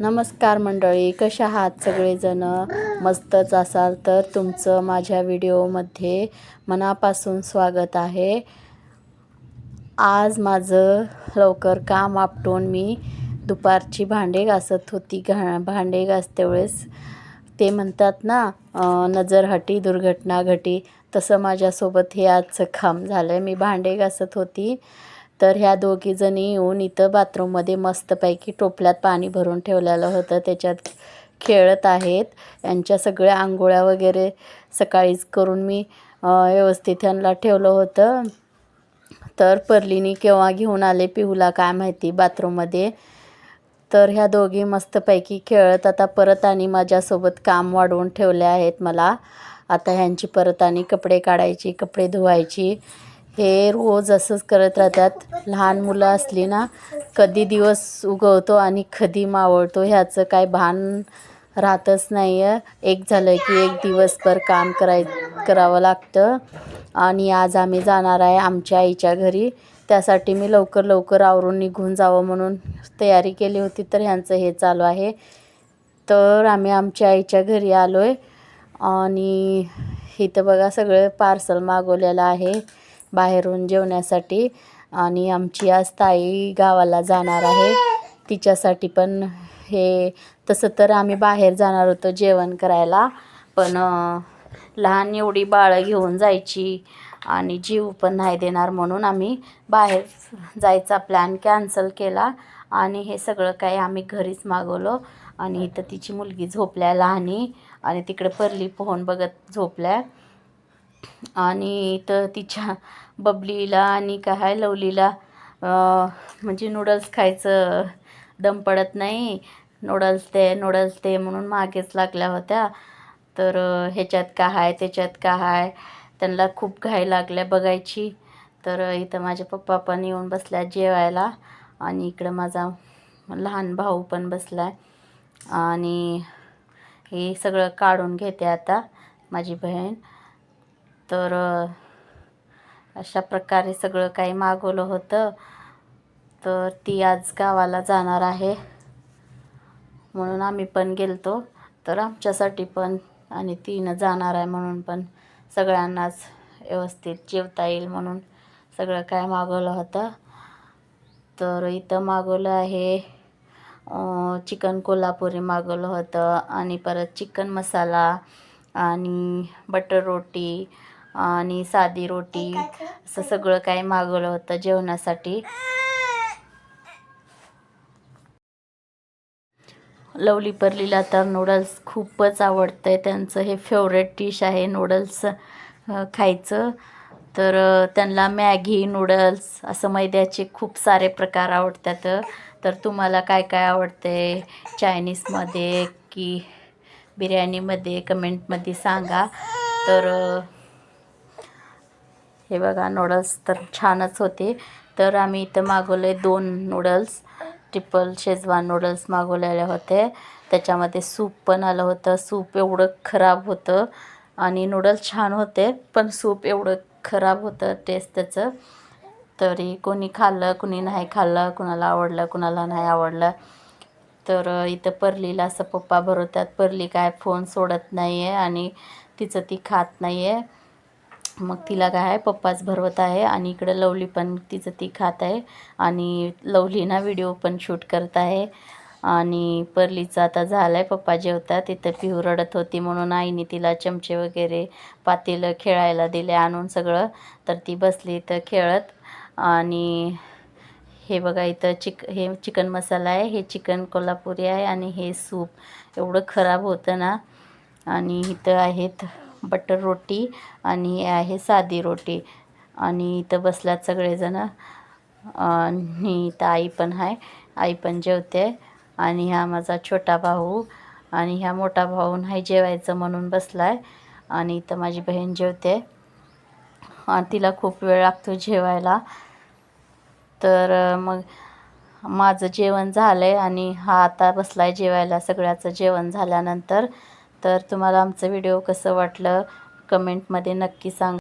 नमस्कार मंडळी कशा आहात सगळेजण? मस्तच असाल तर तुमचं माझ्या व्हिडिओमध्ये मनापासून स्वागत आहे. आज माझं लवकर काम आपटून मी दुपारची भांडे घासत होती. घा भांडे घासते वेळेस ते म्हणतात ना नजर हटी दुर्घटना घटी तसं माझ्यासोबत हे आजचं काम झालं आहे मी भांडे घासत होती. तर ह्या दोघीजणी येऊन इथं बाथरूममध्ये मस्तपैकी टोपल्यात पाणी भरून ठेवलेलं होतं. त्याच्यात खेळत आहेत. यांच्या सगळ्या आंघोळ्या वगैरे सकाळीच करून मी व्यवस्थित ह्यांना ठेवलं होतं. तर परलीनी केव्हा घेऊन आले पिहूला काय माहिती बाथरूममध्ये. तर ह्या दोघी मस्तपैकी खेळत आता परत आणि माझ्यासोबत काम वाढवून ठेवले आहेत मला. आता ह्यांची परत आणि कपडे काढायची कपडे धुवायची. हे रोज असंच करत राहतात. लहान मुलं असली ना कधी दिवस उगवतो आणि कधी मावळतो ह्याचं काय भान राहतच नाही आहे एक झालं की एक दिवसभर काम कराय करावं लागतं. आणि आज आम्ही जाणार आहे आमच्या आईच्या घरी. त्यासाठी मी लवकर लवकर आवरून निघून जावं म्हणून तयारी केली होती तर ह्यांचं हे चालू आहे. तर आम्ही आमच्या आईच्या घरी आलो आहे आणि इथं बघा सगळं पार्सल मागवलेलं आहे. बाहेरून जेवण्यासाठी आणि आमची आज ताई गावाला जाणार आहे. तिच्यासाठी पण हे तसं तर आम्ही बाहेर जाणार होतो जेवण करायला पण लहान एवढी बाळं घेऊन जायची आणि जीव पण नाही देणार म्हणून आम्ही बाहेर जायचा प्लॅन कॅन्सल केला आणि हे सगळं काही आम्ही घरीच मागवलं आणि इथं तिची मुलगी झोपल्या लहानी आणि तिकडे परली पोहून बघत झोपल्या. आणि इथं तिच्या बबलीला आणि काय लवलीला म्हणजे नूडल्स खायचं दम पडत नाही. नूडल्स ते नूडल्स ते म्हणून मागेच लागल्या होत्या. तर ह्याच्यात का आहे त्याच्यात का आहे त्यांना खूप घाई लागल्या बघायची. तर इथं माझे पप्पा पण येऊन बसल्या जेवायला. आणि इकडं माझा लहान भाऊ पण बसला आहे आणि हे सगळं काढून घेते आता माझी बहीण. तर अशा प्रकारे सगळं काही मागवलं होतं. तर ती आज गावाला जाणार आहे. म्हणून आम्ही पण गेलतो. तर आमच्यासाठी पण आणि तिनं जाणार आहे म्हणून पण सगळ्यांनाच व्यवस्थित जेवता येईल म्हणून सगळं काय मागवलं होतं. तर इथं मागवलं आहे चिकन कोल्हापुरी मागवलं होतं आणि परत चिकन मसाला आणि बटर रोटी आणि साधी रोटी असं सगळं काही मागवलं होतं जेवणासाठी. लवली परलीला तर नूडल्स खूपच आवडतं आहे त्यांचं हे फेवरेट डिश आहे नूडल्स खायचं. तर त्यांना मॅगी नूडल्स असं मैद्याचे खूप सारे प्रकार आवडतात. तर तुम्हाला काय काय आवडते? चायनीजमध्ये की बिर्याणीमध्ये कमेंटमध्ये सांगा. तर हे बघा नूडल्स तर छानच होते. तर आम्ही इथं मागवले दोन नूडल्स ट्रिपल शेजवान नूडल्स मागवलेले होते. त्याच्यामध्ये सूप पण आलं होतं. सूप एवढं खराब होतं आणि नूडल्स छान होते पण सूप एवढं खराब होतं टेस्ट त्याचं. तरी कोणी खाल्लं कोणी नाही खाल्लं कुणाला आवडलं कुणाला नाही आवडलं. तर इथं परलीला असं पप्पा भरवतात परली काय फोन सोडत नाही आहे आणि तिचं ती खात नाही आहे मग तिला काय आहे पप्पाच भरवत आहे आणि इकडं लवली पण तिचं ती खात आहे आणि लवली ना व्हिडिओ पण शूट करत आहे. आणि परलीचं आता झालं आहे पप्पा जेवतात तिथं पिहू रडत होती म्हणून आईने तिला चमचे वगैरे पातेलं खेळायला दिले आणून सगळं. तर ती बसली इथं खेळत आणि हे बघा इथं चिक हे चिकन मसाला आहे हे चिकन कोल्हापुरी आहे आणि हे सूप. एवढं खराब होतं ना. आणि इथं आहेत बटर रोटी आणि हे आहे साधी रोटी. आणि इथं बसल्यात सगळेजणं. आणि इथं आई पण आहे आई पण जेवते. आणि हा माझा छोटा भाऊ. आणि ह्या मोठा भाऊ नाही जेवायचं म्हणून बसला आहे आणि इथं माझी बहीण जेवते. आणि तिला खूप वेळ लागतो जेवायला. तर मग माझं जेवण झालं आहे आणि हा आता बसला आहे जेवायला. सगळ्याचं जेवण झाल्यानंतर तर तुम्हाला आमचं व्हिडिओ कसं वाटलं कमेंटमध्ये नक्की सांग.